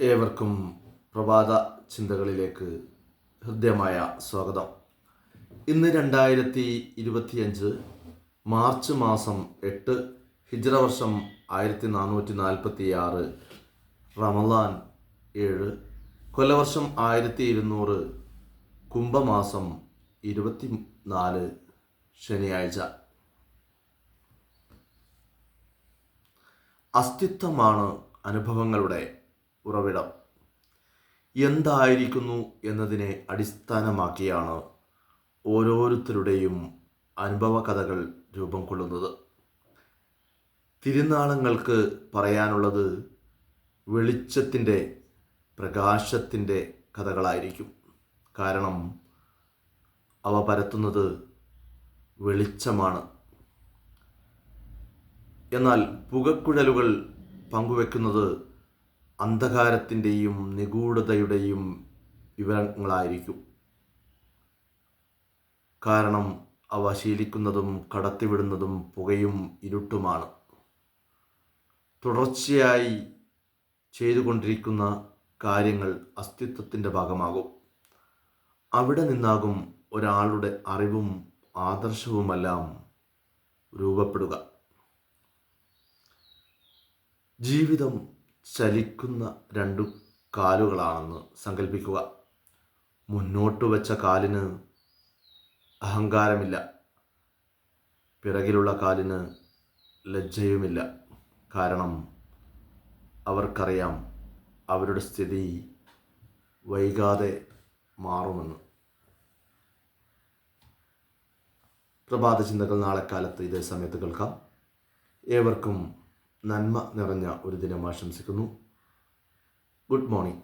ഏവർക്കും പ്രഭാത ചിന്തകളിലേക്ക് ഹൃദ്യമായ സ്വാഗതം. ഇന്ന് രണ്ടായിരത്തി ഇരുപത്തിയഞ്ച് മാർച്ച് മാസം എട്ട് ഹിജ്ര വർഷം ആയിരത്തി നാനൂറ്റി നാൽപ്പത്തി ആറ് റമലാൻ ഏഴ് കൊല്ലവർഷം ആയിരത്തി ഇരുന്നൂറ് കുംഭമാസം ഇരുപത്തി നാല് ശനിയാഴ്ച. അസ്തിത്വമാണ് അനുഭവങ്ങളുടെ ഉറവിടം. എന്തായിരിക്കുന്നു എന്നതിനെ അടിസ്ഥാനമാക്കിയാണ് ഓരോരുത്തരുടെയും അനുഭവ കഥകൾ രൂപം കൊള്ളുന്നത്. തിരുനാളങ്ങൾക്ക് പറയാനുള്ളത് വെളിച്ചത്തിന്റെ പ്രകാശത്തിന്റെ കഥകളായിരിക്കും. കാരണം അവ പരത്തുന്നത് വെളിച്ചമാണ്. എന്നാൽ പുകക്കുഴലുകൾ പങ്കുവെക്കുന്നത് അന്ധകാരത്തിന്റെയും നിഗൂഢതയുടെയും വിവരങ്ങളായിരിക്കും. കാരണം അവ ശീലിക്കുന്നതും കടത്തിവിടുന്നതും പുകയും ഇരുട്ടുമാണ്. തുടർച്ചയായി ചെയ്തുകൊണ്ടിരിക്കുന്ന കാര്യങ്ങൾ അസ്തിത്വത്തിന്റെ ഭാഗമാകും. അവിടെ നിന്നാകും ഒരാളുടെ അറിവും ആദർശവുമെല്ലാം രൂപപ്പെടുക. ജീവിതം ചലിക്കുന്ന രണ്ടു കാലുകളാണെന്ന് സങ്കല്പിക്കുക മുന്നോട്ട് വെച്ച കാലിന് അഹങ്കാരമില്ല. പിറകിലുള്ള കാലിന് ലജ്ജയുമില്ല. കാരണം അവർക്കറിയാം അവരുടെ സ്ഥിതി വൈകാതെ മാറുമെന്ന്. പ്രഭാത ചിന്തകൾ നാളെ കാലത്ത് ഇതേ സമയത്ത് കേൾക്കാം. ഏവർക്കും നന്മ നിറഞ്ഞ ഒരു ദിനം ആശംസിക്കുന്നു. Good morning.